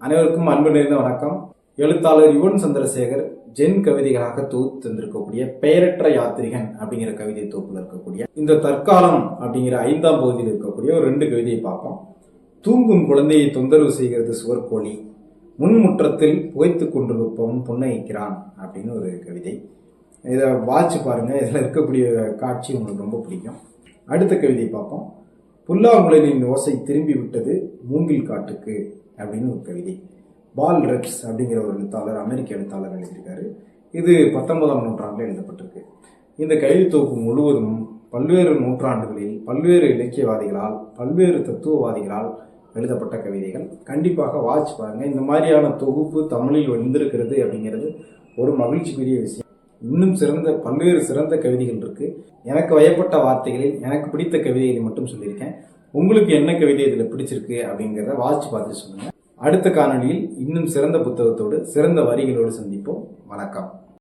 அனைவருக்கும் அன்பு நிறைந்த வணக்கம். எழுத்தாளர் யுவன் சந்திரசேகர் ஜென் கவிதைகளாக தொகுத்து தந்திருக்கக்கூடிய பெயரற்ற யாத்திரிகன் அப்படிங்கிற கவிதை தொகுப்பில் இருக்கக்கூடிய இந்த தற்காலம் அப்படிங்கிற ஐந்தாம் பகுதியில் இருக்கக்கூடிய ஒரு ரெண்டு கவிதையை பார்ப்போம். தூங்கும் குழந்தையை தொந்தரவு செய்கிறது சுவர்கோழி முன்முற்றத்தில் புகைத்து கொண்டிருப்பவன் புன்னகிக்கிறான் அப்படின்னு ஒரு கவிதை. இதை வாட்ச் பாருங்கள் இதில் இருக்கக்கூடிய காட்சி உங்களுக்கு ரொம்ப பிடிக்கும். அடுத்த கவிதையை பார்ப்போம். புல்லாங்குழலின் ஓசை திரும்பி விட்டது மூங்கில் காட்டுக்கு அப்படின்னு ஒரு கவிதை. பால் ரெப்ஸ் அப்படிங்கிற ஒரு எழுத்தாளர் அமெரிக்க எழுத்தாளர் எழுதியிருக்காரு. இது பத்தொன்பதாம் நூற்றாண்டில் எழுதப்பட்டிருக்கு. இந்த கவிதை தொகுப்பு முழுவதும் பல்வேறு நூற்றாண்டுகளில் பல்வேறு இலக்கியவாதிகளால் பல்வேறு தத்துவவாதிகளால் எழுதப்பட்ட கவிதைகள். கண்டிப்பாக வாட்ச் பாருங்கள் இந்த மாதிரியான தொகுப்பு தமிழில் வந்திருக்கிறது அப்படிங்கிறது ஒரு மகிழ்ச்சிக்குரிய விஷயம். இன்னும் சிறந்த பல்வேறு சிறந்த கவிதைகள் இருக்கு. எனக்கு வயப்பட்ட வார்த்தைகளில் எனக்கு பிடித்த கவிதைகளை மட்டும் சொல்லியிருக்கேன். உங்களுக்கு என்ன கவிதை இதில் பிடிச்சிருக்கு அப்படிங்கிறத வாட்ச் பார்த்து சொல்லுங்கள் அடுத்த காணொலியில் இன்னும் சிறந்த புத்தகத்தோடு சிறந்த வரிகளோடு சந்திப்போம். வணக்கம்.